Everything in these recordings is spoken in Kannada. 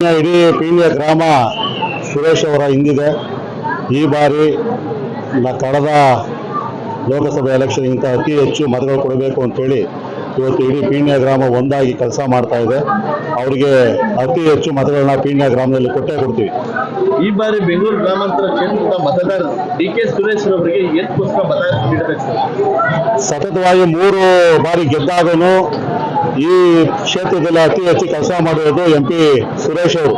ಇಡೀ ಪೀಣ್ಯ ಗ್ರಾಮ ಸುರೇಶ್ ಅವರ ಹಿಂದಿದೆ. ಈ ಬಾರಿ ನ- ಕಳೆದ ಲೋಕಸಭೆ ಎಲೆಕ್ಷನ್ಗಿಂತ ಅತಿ ಹೆಚ್ಚು ಮತಗಳು ಕೊಡಬೇಕು ಅಂತೇಳಿ ಇವತ್ತು ಇಡೀ ಪೀಣ್ಯ ಗ್ರಾಮ ಒಂದಾಗಿ ಕೆಲಸ ಮಾಡ್ತಾ ಇದೆ. ಅವರಿಗೆ ಅತಿ ಹೆಚ್ಚು ಮತಗಳನ್ನ ಪೀಣ್ಯ ಗ್ರಾಮದಲ್ಲಿ ಕೊಟ್ಟೇ ಕೊಡ್ತೀವಿ. ಈ ಬಾರಿ ಬೆಂಗಳೂರು ಗ್ರಾಮಾಂತರ ಕ್ಷೇತ್ರದ ಮತದಾರ ಡಿ ಕೆ ಸುರೇಶ್ ಅವರಿಗೆ ಮತ ನೀಡಬೇಕು. ಸತತವಾಗಿ ಮೂರು ಬಾರಿ ಗೆದ್ದಾಗನು ಈ ಕ್ಷೇತ್ರದಲ್ಲಿ ಅತಿ ಹೆಚ್ಚು ಕೆಲಸ ಮಾಡಿರೋದು ಎಂ ಪಿ ಸುರೇಶ್ ಅವರು.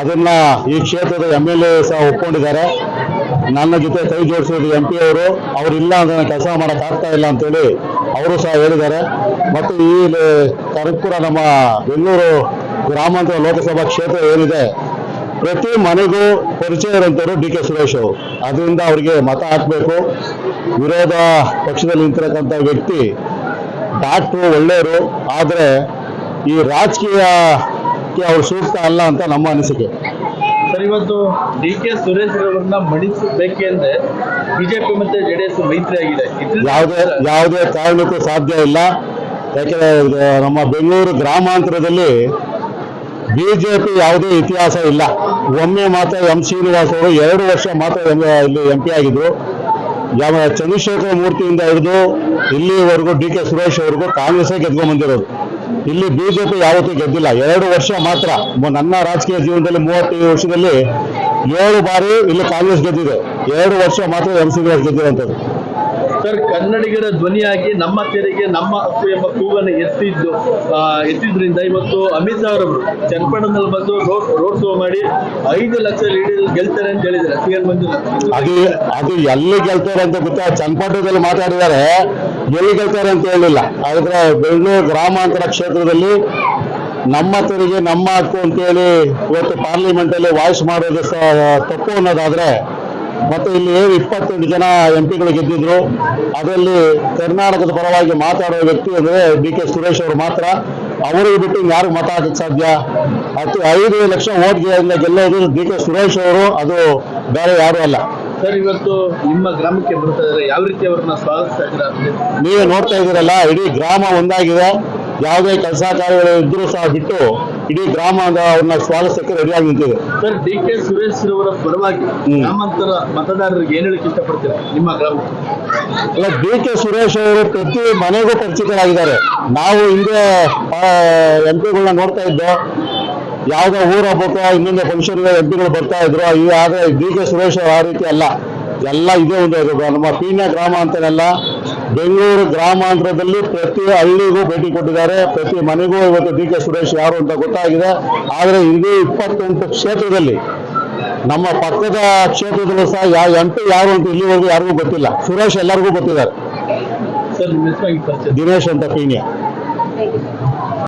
ಅದನ್ನ ಈ ಕ್ಷೇತ್ರದ ಎಂ ಎಲ್ ಎ ಸಹ ಒಪ್ಕೊಂಡಿದ್ದಾರೆ. ನನ್ನ ಜೊತೆ ಕೈ ಜೋಡಿಸಿರೋದು ಎಂ ಪಿ ಅವರು. ಅವರಿಲ್ಲ ಅಂದ್ರೆ ನಾನು ಕೆಲಸ ಮಾಡಕ್ ಆಗ್ತಾ ಇಲ್ಲ ಅಂತೇಳಿ ಅವರು ಸಹ ಹೇಳಿದ್ದಾರೆ. ಮತ್ತು ಈ ಕರಕ್ಪುರ ನಮ್ಮ ಬೆಂಗಳೂರು ಗ್ರಾಮಾಂತರ ಲೋಕಸಭಾ ಕ್ಷೇತ್ರ ಏನಿದೆ, ಪ್ರತಿ ಮನೆಗೂ ಪರಿಚಯ ಇರುವಂಥವ್ರು ಡಿ ಕೆ ಸುರೇಶ್ ಅವರು. ಅದರಿಂದ ಅವರಿಗೆ ಮತ ಹಾಕಬೇಕು. ವಿರೋಧ ಪಕ್ಷದಲ್ಲಿ ನಿಂತಿರತಕ್ಕಂಥ ವ್ಯಕ್ತಿ ಡಾಕ್ಟ್ರು ಒಳ್ಳೆಯವರು ಆದರೆ ಈ ರಾಜಕೀಯಕ್ಕೆ ಅವ್ರು ಸೂಕ್ತ ಅಲ್ಲ ಅಂತ ನಮ್ಮ ಅನಿಸಿಕೆ. ಸರ್ ಇವತ್ತು ಡಿ ಕೆ ಸುರೇಶ್ ರವರನ್ನ ಮಣಿಸಬೇಕೆಂದ್ರೆ ಬಿಜೆಪಿ ಮತ್ತೆ ಜೆಡಿಎಸ್ ಮೈತ್ರಿ ಆಗಿದೆ ಇದ್ರಿಂದ- ಯಾವುದೇ ಯಾವುದೇ ಕಾರಣಕ್ಕೂ ಸಾಧ್ಯ ಇಲ್ಲ. ಯಾಕೆಂದರೆ ಇದು ನಮ್ಮ ಬೆಂಗಳೂರು ಗ್ರಾಮಾಂತರದಲ್ಲಿ ಬಿಜೆಪಿ ಯಾವುದೇ ಇತಿಹಾಸ ಇಲ್ಲ. ಒಮ್ಮೆ ಮಾತ್ರ ಎಂ ಶ್ರೀನಿವಾಸ್ ಅವರು ಎರಡು ವರ್ಷ ಮಾತ್ರ ಇಲ್ಲಿ ಎಂ ಪಿ ಆಗಿದ್ರು. ಯಾವ ಚಂದ್ರಶೇಖರ ಮೂರ್ತಿಯಿಂದ ಹಿಡಿದು ಇಲ್ಲಿವರೆಗೂ ಡಿ ಕೆ ಸುರೇಶ್ ಅವ್ರಿಗೂ ಕಾಂಗ್ರೆಸ್ಸೇ ಗೆದ್ಕೊಂಡು ಬಂದಿರೋದು. ಇಲ್ಲಿ ಬಿಜೆಪಿ ಯಾವತ್ತೂ ಗೆದ್ದಿಲ್ಲ. ಎರಡು ವರ್ಷ ಮಾತ್ರ ನನ್ನ ರಾಜಕೀಯ ಜೀವನದಲ್ಲಿ ಮೂವತ್ತೈದು ವರ್ಷದಲ್ಲಿ ಏಳು ಬಾರಿ ಇಲ್ಲಿ ಕಾಂಗ್ರೆಸ್ ಗೆದ್ದಿದೆ. ಎರಡು ವರ್ಷ ಮಾತ್ರ ಎಂ ಸಿ ಗೆದ್ದಿರೋಂಥದ್ದು. ಸರ್ ಕನ್ನಡಿಗರ ಧ್ವನಿಯಾಗಿ ನಮ್ಮ ತೆರಿಗೆ ನಮ್ಮ ಹಕ್ಕು ಎಂಬ ಕೂಗನ್ನು ಎತ್ತಿದ್ದು ಎತ್ತಿದ್ರಿಂದ ಇವತ್ತು ಅಮಿತ್ ಶಾ ಅವರವರು ಚನ್ನಪಟ್ಟಣದಲ್ಲಿ ಬಂದು ರೋಡ್ ರೋಡ್ ಶೋ ಮಾಡಿ ಐದು ಲಕ್ಷ ಲೀಡರ್ ಗೆಲ್ತಾರೆ ಅಂತ ಹೇಳಿದ್ರೆ ಸಿ ಎನ್ ಮಂಜುನಾಥ್. ಅದು ಅದು ಎಲ್ಲಿ ಗೆಲ್ತಾರೆ ಅಂತ ಗೊತ್ತಾ? ಚನ್ನಪಟ್ಟಣದಲ್ಲಿ ಮಾತಾಡಿದ್ದಾರೆ. ಎಲ್ಲಿ ಗೆಲ್ತಾರೆ ಅಂತ ಹೇಳಿಲ್ಲ. ಆದ್ರೆ ಬೆಂಗಳೂರು ಗ್ರಾಮಾಂತರ ಕ್ಷೇತ್ರದಲ್ಲಿ ನಮ್ಮ ತೆರಿಗೆ ನಮ್ಮ ಹಕ್ಕು ಅಂತೇಳಿ ಇವತ್ತು ಪಾರ್ಲಿಮೆಂಟ್ ಅಲ್ಲಿ ವಾಯ್ಸ್ ಮಾಡೋದು ತಪ್ಪು ಅನ್ನೋದಾದ್ರೆ ಮತ್ತೆ ಇಲ್ಲಿ ಏನು ಇಪ್ಪತ್ತೆಂಟು ಜನ ಎಂ ಪಿಗಳು ಗೆದ್ದಿದ್ರು. ಅದರಲ್ಲಿ ಕರ್ನಾಟಕದ ಪರವಾಗಿ ಮಾತಾಡೋ ವ್ಯಕ್ತಿ ಅಂದರೆ ಡಿ ಕೆ ಸುರೇಶ್ ಅವರು ಮಾತ್ರ. ಅವರಿಗೆ ಬಿಟ್ಟು ಯಾರು ಮತ ಹಾಕಕ್ಕೆ ಸಾಧ್ಯ? ಹತ್ತು ಐದು ಲಕ್ಷ ಓಟ್ ಗೆಲ್ಲೋದು ಡಿ ಕೆ ಸುರೇಶ್ ಅವರು ಅದು ಬೇರೆ ಯಾರು ಅಲ್ಲ. ಸರ್ ಇವತ್ತು ನಿಮ್ಮ ಗ್ರಾಮಕ್ಕೆ ಬರ್ತಾ ಇದ್ದಾರೆ. ಯಾವ ರೀತಿ ಅವ್ರನ್ನ ಸ್ವಾಗತಿಸ್ತಾ ಇದ್ದೀರಾ ನೀವೇ ನೋಡ್ತಾ ಇದ್ದೀರಲ್ಲ ಇಡೀ ಗ್ರಾಮ ಒಂದಾಗಿದೆ. ಯಾವುದೇ ಕೆಲಸ ಕಾರ್ಯಗಳು ಇದ್ರೂ ಸಹ ಬಿಟ್ಟು ಇಡೀ ಗ್ರಾಮದ ಅವ್ರನ್ನ ಸ್ವಾಗತಕ್ಕೆ ರೆಡಿಯಾಗಿ ನಿಂತಿದೆ. ಸರ್ ಡಿ ಕೆ ಸುರೇಶ್ ಅವರ ಪರವಾಗಿ. ಗ್ರಾಮಾಂತರ ಮತದಾರರಿಗೆ ಏನ್ ಹೇಳಕ್ ಇಷ್ಟಪಡ್ತೀರಾ ನಿಮ್ಮ ಗ್ರಾಮ? ಅಲ್ಲ ಡಿ ಕೆ ಸುರೇಶ್ ಅವರು ಪ್ರತಿ ಮನೆಗೂ ಪರಿಚಿತರಾಗಿದ್ದಾರೆ. ನಾವು ಹಿಂದೆ ಎಂ ಪಿಗಳನ್ನ ನೋಡ್ತಾ ಇದ್ದೋ. ಯಾವುದೋ ಊರ ಹಬ್ಬಕ್ಕೋ ಇನ್ನೊಂದು ಫಂಕ್ಷನ್ ಎಂ ಪಿಗಳು ಬರ್ತಾ ಇದ್ರು. ಈ ಆದ್ರೆ ಡಿ ಕೆ ಸುರೇಶ್ ಅವರು ಆ ರೀತಿ ಅಲ್ಲ. ಎಲ್ಲ ಇದೇ ಒಂದು ನಮ್ಮ ಪೀಣ್ಯ ಗ್ರಾಮ ಅಂತಾನೆಲ್ಲ ಬೆಂಗಳೂರು ಗ್ರಾಮಾಂತರದಲ್ಲಿ ಪ್ರತಿ ಹಳ್ಳಿಗೂ ಭೇಟಿ ಕೊಟ್ಟಿದ್ದಾರೆ. ಪ್ರತಿ ಮನೆಗೂ ಇವತ್ತು ಡಿ ಕೆ ಸುರೇಶ್ ಯಾರು ಅಂತ ಗೊತ್ತಾಗಿದೆ. ಆದರೆ ಇಡೀ ಇಪ್ಪತ್ತೆಂಟು ಕ್ಷೇತ್ರದಲ್ಲಿ ನಮ್ಮ ಪಕ್ಕದ ಕ್ಷೇತ್ರದಲ್ಲೂ ಸಹ ಯಾವ ಎಂ ಪಿ ಯಾರು ಅಂತ ಇಲ್ಲಿವರೆಗೂ ಯಾರಿಗೂ ಗೊತ್ತಿಲ್ಲ. ಸುರೇಶ್ ಎಲ್ಲರಿಗೂ ಗೊತ್ತಿದ್ದಾರೆ. ದಿನೇಶ್ ಅಂತ ಪೀಣ್ಯ.